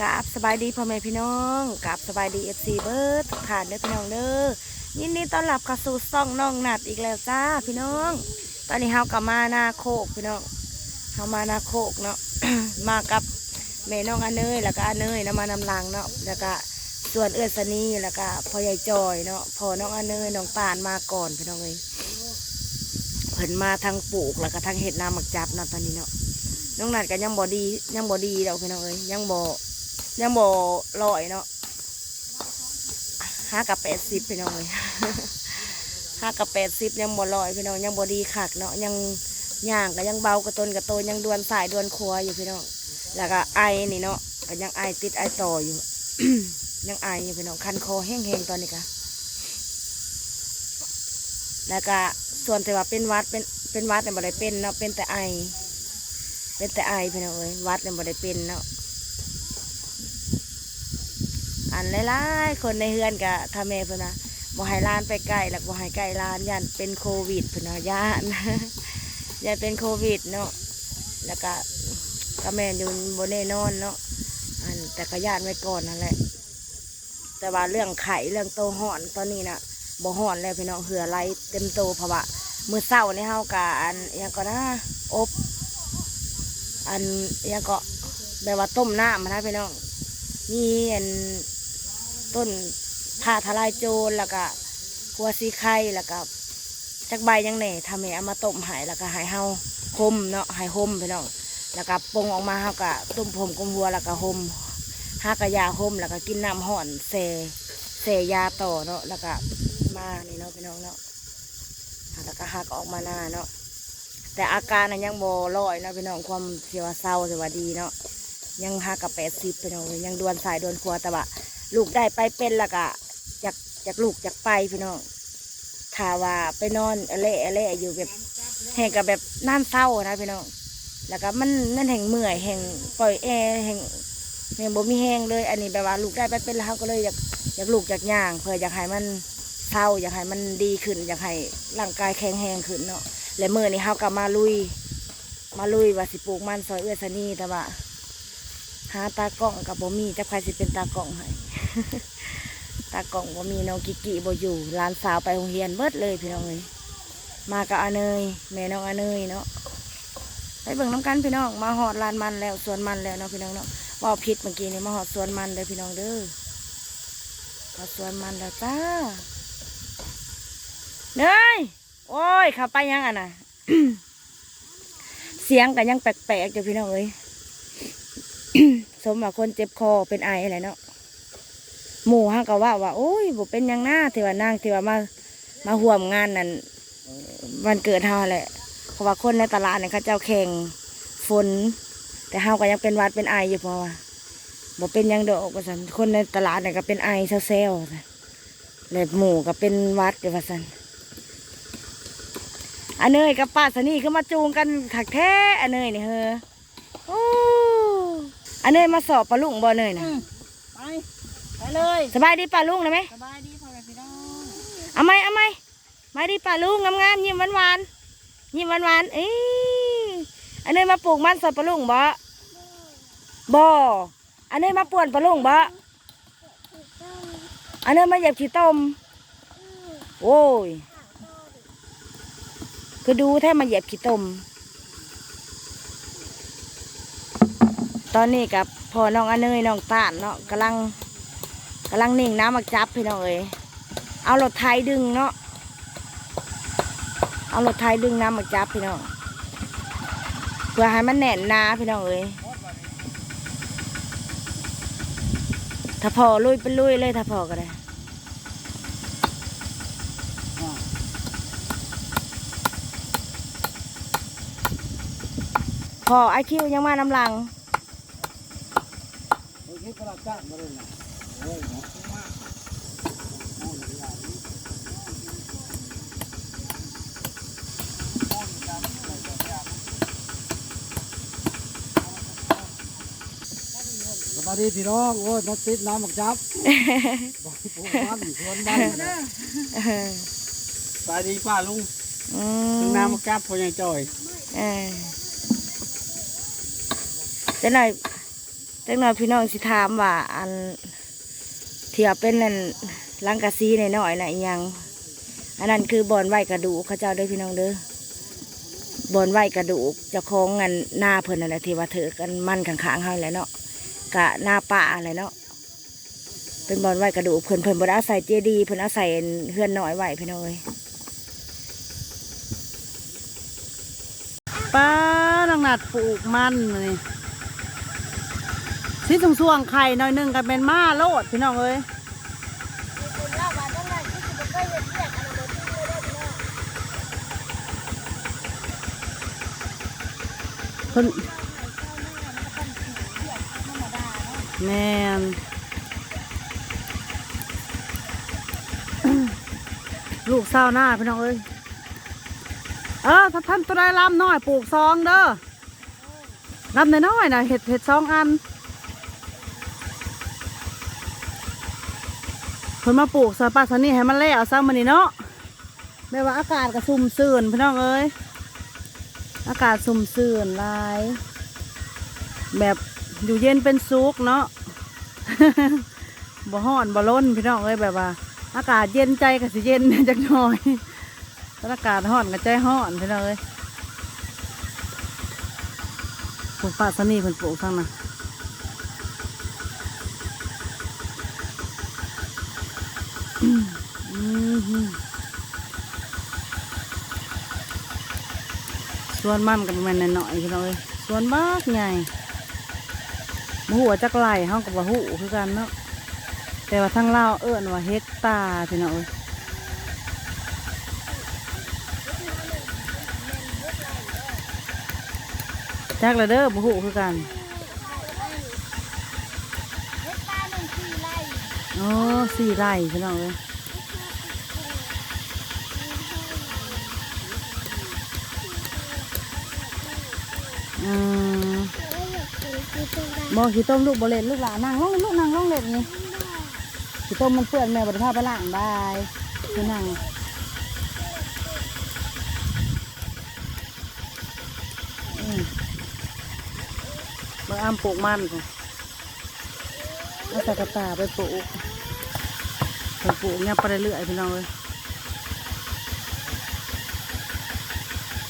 กราบสบายดีพ่อแม่พี่น้องกราบสบายดีเอฟซีเบิร์ดทุกท่านเด้อพี่น้องเด้อยินดีต้อนรับเข้าสู่ซ่องน้องนัดอีกแล้วจ้าพี่น้อง ตอนนี้เฮากลับมานาโคกพี่น้องเฮามานาโคกเนาะมากับแม่น้องอันเนยแล้วก็อันเนยนะมานำลังเนาะแล้วก็ส่วนเอื้อสนีแล้วก็พ่อใหญ่จอยเนาะพ่อน้องอันเนยน้องตาลมาก่อนพี่น้องเลยเพิ่นมาทางปลูกแล้วก็ทางเห็ดนาหมักจับเนาะตอนนี้เนาะน้องนัดก็ยังบ่ดียังบ่ดีแล้วพี่น้องเอ้ยยังบ่ ยังบ่ลอยเนาะห้ากับแปดสิบพี่น้องเอ้ยห้ากับแปดสิบยังบ่ลอยพี่น้องยังบ่ดีคักเนาะยังย่างก็ยังเบากระต้นกระโตยังดวนสายดวนครัวอยู่พี่น้อง แล้วก็ไอนี่เนาะก็ยังไอติดไอต่ออยู่ ยังไออยู่พี่น้องคันคอแห้งๆตอนนี้ก็แล้วก็ส่วนที่ว่าเป็นวัดเป็นเป็นวัดเนี่บ่ได้เป็นเนาะเป็นแต่ไอ เป็นแต่ไอพี่น้องเอ้ยวัดเนี่บ่ได้เป็นเนาะ อันหลายๆคนในเฮือนกะทาแม่เพิ่นนะบ่ให้ลานไปใกล้แล้วบ่ให้ใกล้หลานย่านเป็นโควิดเพิ่นนะย่านย่านเป็นโควิดเนาะแล้วก็ก็แม่นอยู่บ่แน่นอนเนาะอันแต่ก็ย่านไว้ก่อนนั่นแหละ แต่ว่าเรื่องไข่เรื่องโตห่อนตอนนี้น่ะบ่ห่อนแล้วพี่น้องเหือไหลเต็มโตเพราะว่ามือเช้านี่เฮากะอันยังก็นะอบอันยังก็แบบว่าต้มน้ำมานะพี่น้องมีอัน ต้นผ่าทลายโจรแล้วก็หัวซีไข่แล้วก็จักใบยังแหน่ทำให้เอามาต้มหายแล้วก็หายเฮาห่มเนาะหายห่มพี่น้องแล้วก็ปรุงออกมาเฮาก็ต้มผมกุมหัวแล้วก็ห่มหากะยาห่มแล้วก็กินน้ำห่อนเสเสยาต่อเนาะแล้วก็มานี่เนาะพี่น้องเนาะแล้วก็หักออกมาหน้าเนาะแต่อาการน่ะยังโบลอยเนาะพี่น้องความเสียวาเศร้าเสียวาดีเนาะยังห้ากับแปดสิบพี่น้องยังดวนสายดวนครัวแต่ว่า ลูกได้ไปเป็นและกะจากจากลูกจากไปพี่น้องถาว่าไปนอนอะเละอะเละอยู่แบบแห่งกับแบบน่านเศร้านะพี่น้องแล้วก็มันนั่นแห่งเมื่อยแห่งปล่อยแอร์แห่งแห่งบ่มีแห้งเลย อันนี้แบบว่าลูกได้ไปเป็นแล้วก็เลยอยากอยากลูกจากย่าง เพื่ออยากให้มันเศร้าอยากให้มันดีขึ้น อยากให้ร่างกายแข็งแรงขึ้นเนาะและมือนี่เฮากลับมาลุย มาลุยว่าสิปลูกมันซอยเอื้อสนีแต่ว่า หาตากล้องกับบ่มีจะใครสิเป็นตากล้องให้ตากล้องบ่มีน้องกิกิบ่อยู่ลานสาวไปโรงเรียนเบิดเลยพี่น้องเอ้ยมากับอาเนยแม่น้องอาเนยเนาะไปเบิ่งน้ำกันพี่น้องมาหอดลานมันแล้วสวนมันแล้วเนาะพี่น้องเนาะว่าผิดเมื่อกี้นี่มาหอดสวนมันเลยพี่น้องเด้อหอดสวนมันแล้วจ้าเนยโอ้ยขับไปยังอะนะเสียงกันยังแปลกๆอยู่พี่น้องเอ้ย สมว่าคนเจ็บคอเป็นไออะไรเนาะหมู่ฮะก็ว่าว่าโอ้ยบ่เป็นยังหน้าที่ว่านางที่ว่ามามาห่วมงานนั่นวันเกิดเฮาแหละเพราะว่าคนในตลาดเนี่ยเขาเจ้าแข่งฝน แต่เฮาก็ยังเป็นวัดเป็นไออยู่เพราะว่าบ่เป็นยังดอกว่าสันคนในตลาดเนี่ยก็เป็นไอเซลล์ๆว่าซั่นแล้วหมู่ก็เป็นวัดอยู่ว่าซั่นอันเนยกับป้าสนี่ก็มาจูงกันถักแท้อันเนยนี่เฮอโอ้ อันเนยมาสอบปลาลุงบ่เนยนะไปไปเลยสบายดีปลาลุงนะไหมสบายดีพ่อแม่พี่น้องเอาไหมเอาไหมมาดีปลาลุงงามๆยิ้มหวานๆยิ้มหวานๆเอ้ยอันเนยมาปลูกมันสอบปลาลุงบ่บ่อันเนยมาป่วนปลาลุงบ่อันเนยมาเหยียบขี้ต้ม โอ้ย คือดูแท้มาเหยียบขี้ต้ม ตอนนี้กับพอน้องอเนยน้องตาลเนาะกำลังกำลังนิ่งน้ำมาจับพี่น้องเอ้ยเอารถไทยดึงเนาะเอารถไทยดึงน้ำมาจับพี่น้องเพื่อให้มันแน่นหนาพี่น้องเอ้ยถ้าพอลุยไปลุยเลยถ้าพอก็ได้พอไอคิวยังมาน้ำลัง โอเคกระจ้างมาเลยนะโอ้ยเนาะสวัสดีพี่น้องโอ้ยมาติดน้ำหมักจับบ่ให้ปลูกบ้านสวนบ้านสวัสดีป้าลุงอืถึงมน้ำหมักจับพ่อใหญ่จอย เออจะหน่อย จักหน่อยพี่น้องสิถามว่า อันเทียเป็นนั่นลังกะซีหน่อยๆน่ะอิหยัง อันนั้นคือบอนไหวกระดูกเขาเจ้าเด้อพี่น้องเด้อบอนไหวกระดูกจะคล้าของกันหน้าเพิ่นนั่นแหละที่ว่าเถอกันมั่นข้างๆเฮาแหละเนาะกะหน้าป่าอะไรเนาะเป็นบอนไหวกระดูกเพิ่นเพิ่นบ่ได้อาศัยเจดีเพิ่นอาศัยเฮือนน้อยไหวพี่น้องเอ้ยป้านังนัดปลูกมันนี่ สิสวงๆไข่หน่อยหนึ่งกันเป็นมาโลดพี่น้องเอ้ยเพิ่นแม่นลูกเศร้าหน้าพี่น้องเอ้ยเออถ้าท่านตัวได้ลำน้อยปลูกซองเด้อลำน้อยๆนะเห็ดเห็ดสองอัน พิ่นมาปลูกซอยป้าสนี่ให้มันแล้วซ้ำมันนี่เนาะแม่ว่าอากาศก็สุ่มซื่นพี่น้องเอ้ยอากาศสุ่มซื่นลาย แบบอยู่เย็นเป็นสุกเนาะบ่ฮ้อนบ่ล้นพี่น้องเอ้ยแบบว่า อากาศเย็นใจก็สิเย็นจักหน่อยอากาศห้อนกับใจห้อนพี่น้องเอ้ยปลูกป่านีเพิ่นปลูกทั้งน่ะอืมอืม สวนมันกับแม่นหน่อยๆพี่น้องเอ้ยสวนมากใหญ่บ่หัวาจักไหลเฮากับว่าหูคือกันเนาะแต่ว่าทั้งเล่าวเอิ้นว่าเฮกตาร์พี่น้องเอ้ยจักละเด้อบุหูคือกันโอ้สี่ไร่พี่น้องเลย อืมบอกขี้ต้มลูกบเล่นลูกหลานนั่งลงลูกนั่งลงเล่นนี่ขี้ต้มมันเปื้อนแม่บไดพาไปล้างได้คือนั่งอืมบางอ้ำปลูกมันค่ะเอาใส่กระตาไปปลูกไปปลูกเนี่ยไปเรื่อยๆพี่น้องเลย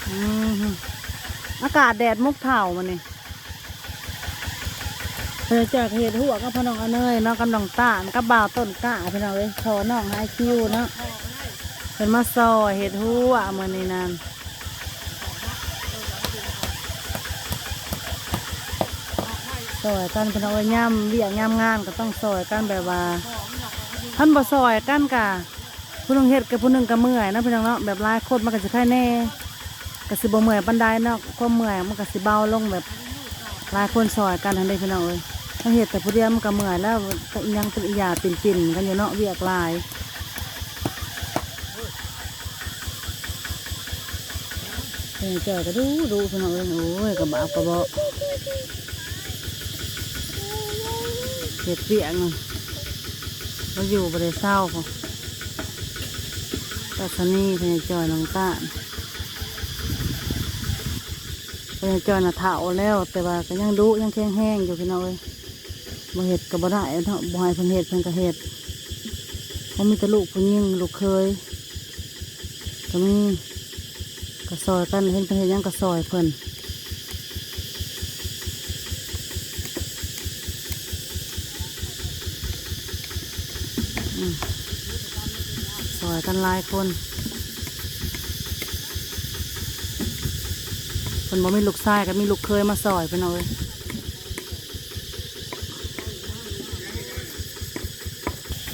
อือหื อากาศแดดมุกเถ่ามันนี่เธอจากเห็ดหัวกับพอนองอเนยเนาะกับน้องตาลกับบ่าวต้นกล้าพี่น้องเลยชอน้องไอคิวเนาะเป็นมาซอยเห็ดหัวมันนี่นั่นซอยกันเป็นเอาไว้ย่ำเวียงย่ำงานก็ต้องซอยกันแบบว่าท่านบ่ซอยกันกะผู้นึงเฮ็ดกับผู้นึงก็เมื่อยนะพี่น้องเนาะแบบหลายคนมันก็สิค่ายแน่ ก็สิบ่เมื่อยปานใดเนาะความเมื่อยมันก็สิเบาลงแบบหลายคนซอยกันทันได้พี่น้องเอ้ยถ้าเฮ็ดแต่ผู้เดียวมันก็เมื่อยแล้วยังเป็นอียาปิ่นๆกันอยู่เนาะเวียกลายเออจอก็ดูดูพี่น้องเอ้ยโอ้ยกระบาบกระบาเห็ดเปียกเนาะเราอยู่บริเศร้าพอตัสนีพญาจอยน้องตาลพญา จอยน่ะเถาแล้ว แต่ว่าก็ยังดุยังแข็งแห้งอยู่พี่น้องเอ้ยบ่เห็ดก็บ่ได้เนาะบ่ให้เพิ่นเห็ดเพิ่นก็เห็ดเขามีแต่ลูกผู้หญิงลูกเคยก็มีก็ซอยกันเห็นเพิ่นเห็ดยังก็ซอยเพิ่นซอยกันหลายคน นบ่มีลูกชายก็มีลูกเคยมาซอยไปหน่อย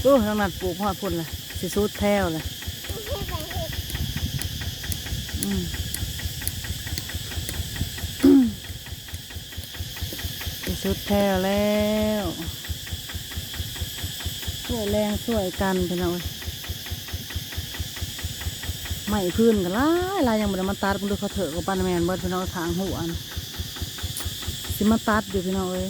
โอ้ทางนั้นปลูกหอดพุ่นเลยสิสุดแถวเลยอืมสิสุดแถวแล้วช่วยแรงช่วยกันไปหน่อย ไม่พื้นกันหลายหลายยังบ่ได้มาตัดมันดูเขาเถอะกับปานแมนเบิดพี่น้องทางหัวสิมาตัดอยู่พี่น้องเอ้ย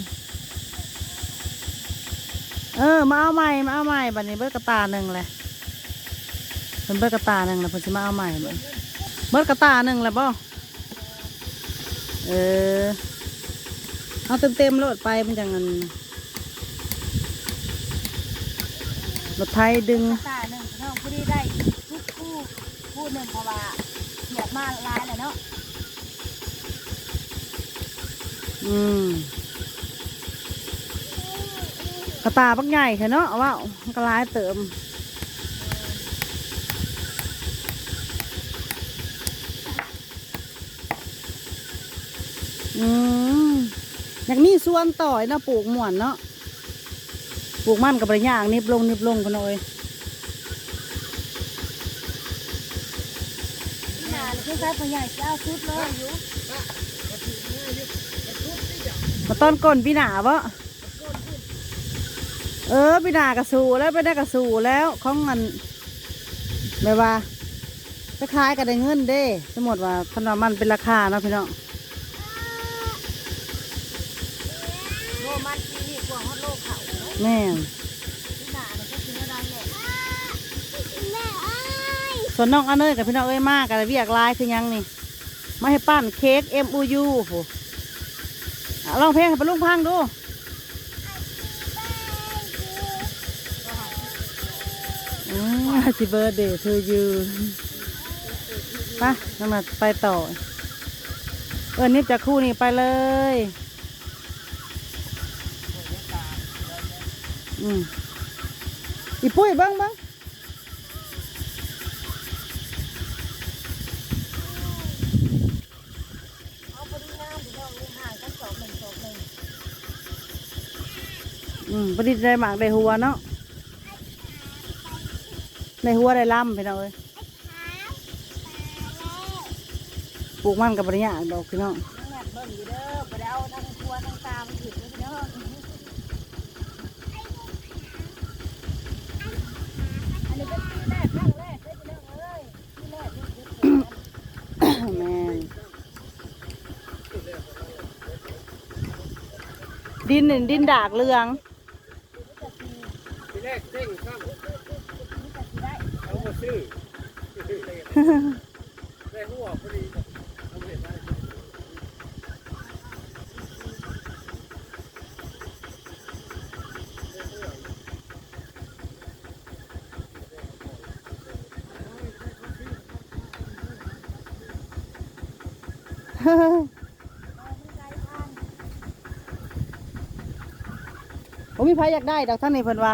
เออมาเอาใหม่มาเอาใหม่บัดนี้เบิดกระตาหนึ่งเลยเป็นเบิดกระตาหนึ่งแล้วเพิ่นสิมาเอาใหม่เบิดเบิดกระตาหนึ่งแล้วบ่เออเอาเต็มเต็มๆรถไปมันจังเงินรถไทยดึงตาหนึ่งน้องผู้ที่ได้ทุกคู่คู่ หนึ่งเพราะว่าเสียบมาลายแล้วเนาะอืมกระตาบักใหญ่แค่เนาะเอาว่ามันก็ร้ายเติมอืมอย่างนี้ส่วนต่อยนะปลูกหมวนเนาะปลูกมันกับระย่างนิบลงนิบลงกันหน่อย ที่ นาเลยที่ใช้ปัญญาเจ้าชุดเลยมาต้นก้นพี่หนาวะเออพี่หนากระสูแล้วไปได้กระสูแล้วของเงินแบบว่าคล้ายๆกันได้เงินเด้ สมมติว่าคันว่ามันเป็นราคาเนาะพี่น้องแม่น ที่นาเลยก็คืออะไรแหละ ส่วนน้องอันเนยกับพี่น้องเอ้ยมากกันเวียกลายคือยังนี่มาให้ปั้นเค้ก M U U โหอะลองเพลงให้ปลุงพังดูอืม Happy birthday to you ไปน้องนัดไปต่อ เออนิบจากคู่นี้ไปเลย อืมอีปุ้ยบ้างบ้าง เอาพอดีงามพี่น้องห่างกันสองหนึ่งสองหนึ่ง อืมพอดีได้หมากได้หัวเนาะได้หัวได้ลำพี่น้องเอ้ยปลูกมันกับบริญญาดอกพี่น้องน้องแหนบเบิ่งอยู่เด้อไปเอาทั้งครัวทั้งตามันถึงพี่น้องอันนี้เป็นปีแรกครั้งแรกเลยพี่น้อเอ้ยปีแรกแม่ดินดินดากเหลือง ทีแรกเด้งข้ามเอามาซื้อได้หัวพอดีเอาเห็นได้ผมมีใครอยากได้ดอกท่านนี่เพิ่นว่า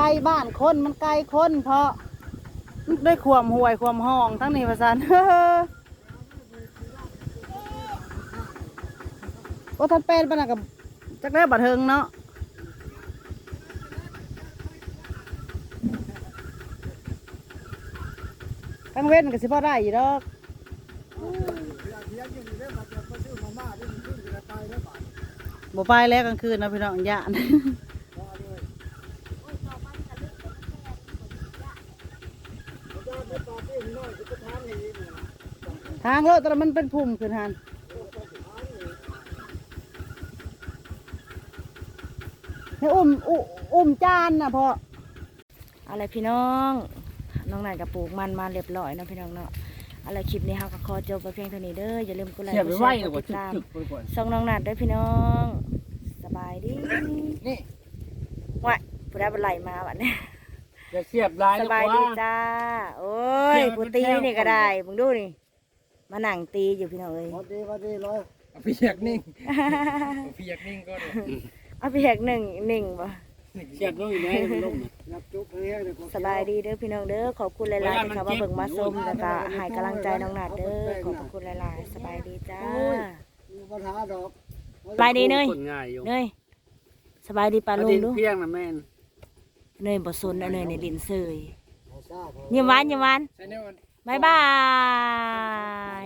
ไกลบ้านคนมันไกลคนเพราะด้วยความห่วยความห้องทั้งนี้ประสานว่าท่านเป็นปะนะกับจักได้บัดเทิงเนาะกังเว้นก็สิพ่อได้อยู่ดอกบ่ไปแล้วกลางคืนนะพี่น้องย่าน ทางรถแต่มันเป็นพุ่มขึ้นหันให้อุ้มอุอุ้มจานนะพ่ออะไรพี่น้องน้องนายกับปลูกมันมาเรียบร้อยเนาะพี่น้องเนาะอะไรคลิปนี้เราก็ขอจบไปเพียงเท่านี้เด้ออย่าลืมกดไลค์เสียบกไปดไหวแชร์กักบดว่าติดตามทึกๆไปก่อนส่องน้องนัดด้วยพี่น้อง สบายดีนี่ว่ายผู้ได้บันไลมาวันนี้อย่าเสียบลายสนะบายกดีว่าจ้า โอ้ยผู้ตีนี่ก็ได้มึงดูนี่ มานั่งตีอยู่พี่น้องเอ้ยพอดีพอดีร้อยเอาพี่อยากนิ่งเอาพี่อยากนิ่งก็ได้เอาไปแหกหนึ่งหนึ่งบ่เสียบลงอยู่ไหนมันลงนับจุกให้เดี๋ยวสบายดีเด้อพี่น้องเด้อขอบคุณหลายๆที่เขามาเบิ่งมาชมแล้วก็ให้กำลังใจน้องนัดเด้อขอบพระคุณหลายๆสบายดีจ้ามีปัญหาดอกสบายดีเนยคนง่ายอยู่เนยสบายดีปลาลุงดูเพียงนะแม่นเนยบ่สนนะเนยในดินเสยยิ้มหวานยิ้มหวานใช่เนี่ยมัน บ๊ายบาย